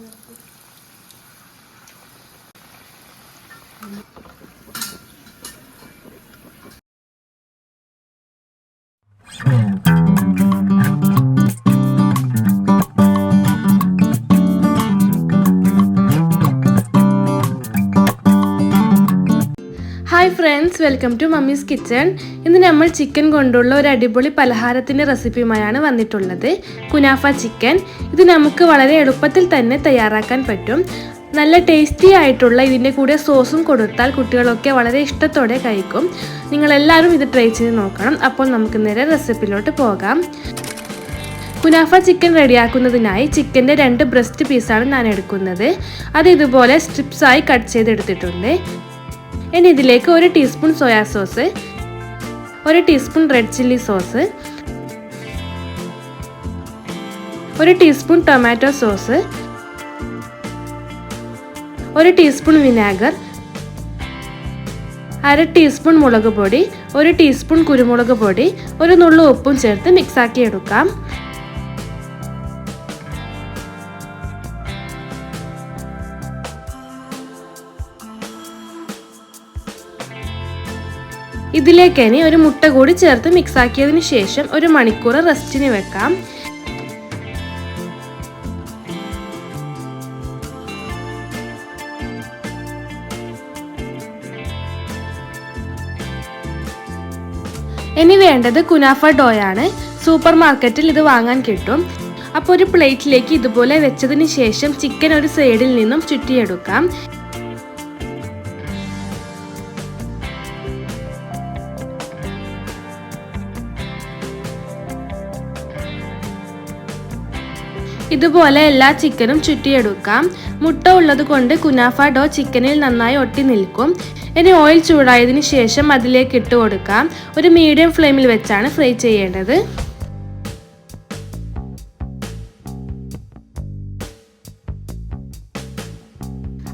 음. Hi friends welcome to mummy's kitchen ഇന്ന് നമ്മൾ chicken കൊണ്ടുള്ള ഒരു അടിപൊളി പലഹാരത്തിന്റെ റെസിപ്പിയുമായാണ് വന്നിട്ടുള്ളത്. കുനാഫ ചിക്കൻ ഇത് നമുക്ക് വളരെ എളുപ്പത്തിൽ തന്നെ തയ്യാറാക്കാൻ പറ്റും. നല്ല ടേസ്റ്റി ആയിട്ടുള്ള ഇതിന്റെ കൂടെ സോസും കൊടുത്താൽ കുട്ടികളൊക്കെ വളരെ ഇഷ്ടത്തോടെ കഴിക്കും. നിങ്ങളെല്ലാവരും ഇത് ട്രൈ ചെയ്ത് നോക്കണം. അപ്പോൾ നമുക്ക് നേരെ റെസിപ്പിയിലോട്ട് പോകാം. കുനാഫ ചിക്കൻ റെഡിയാക്കുന്നതിനായി ചിക്കന്റെ രണ്ട് ബ്രസ്റ്റ് പീസാണ് ഞാൻ എടുക്കുന്നത്. അത് ഇതുപോലെ സ്ട്രിപ്സായി കട്ട് ചെയ്തെടുത്തിട്ടുണ്ട്. ഇനി ഇതിലേക്ക് ഒരു ടീസ്പൂൺ സോയാ സോസ് ഒരു ടീസ്പൂൺ റെഡ് ചില്ലി സോസ് ഒരു ടീസ്പൂൺ ടൊമാറ്റോ സോസ് ഒരു ടീസ്പൂൺ വിനാഗർ അര ടീസ്പൂൺ മുളക് പൊടി ഒരു ടീസ്പൂൺ കുരുമുളക് പൊടി ഒരു നുള്ളു ഉപ്പും ചേർത്ത് മിക്സാക്കി എടുക്കാം ഇതിലേക്ക് ഇനി ഒരു മുട്ട കൂടി ചേർത്ത് മിക്സാക്കിയതിന് ശേഷം ഒരു മണിക്കൂർ റെസ്റ്റിന് വെക്കാം. ഇനി വേണ്ടത് കുനാഫ ഡോയാണ്. സൂപ്പർ മാർക്കറ്റിൽ ഇത് വാങ്ങാൻ കിട്ടും. അപ്പോൾ ഒരു പ്ലേറ്റിലേക്ക് ഇതുപോലെ വെച്ചതിന് ശേഷം ചിക്കൻ ഒരു സൈഡിൽ നിന്നും ചുറ്റിയെടുക്കാം. ഇതുപോലെ എല്ലാ ചിക്കനും ചുറ്റിയെടുക്കാം. മുട്ട ഉള്ളത് കൊണ്ട് കുനാഫ ഡോ ചിക്കനിൽ നന്നായി ഒട്ടി നിൽക്കും. ഇനി ഓയിൽ ചൂടായതിന് ശേഷം അതിലേക്ക് ഇട്ട് കൊടുക്കാം. ഒരു മീഡിയം ഫ്ലെയിമിൽ വെച്ചാണ് ഫ്രൈ ചെയ്യേണ്ടത്.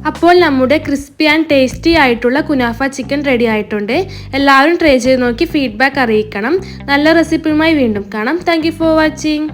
അപ്പോൾ നമ്മുടെ ക്രിസ്പി ആൻഡ് ടേസ്റ്റി ആയിട്ടുള്ള കുനാഫ ചിക്കൻ റെഡി ആയിട്ടുണ്ട്. എല്ലാവരും ട്രൈ ചെയ്ത് നോക്കി ഫീഡ്ബാക്ക് അറിയിക്കണം. നല്ല റെസിപ്പിയുമായി വീണ്ടും കാണാം. Thank for watching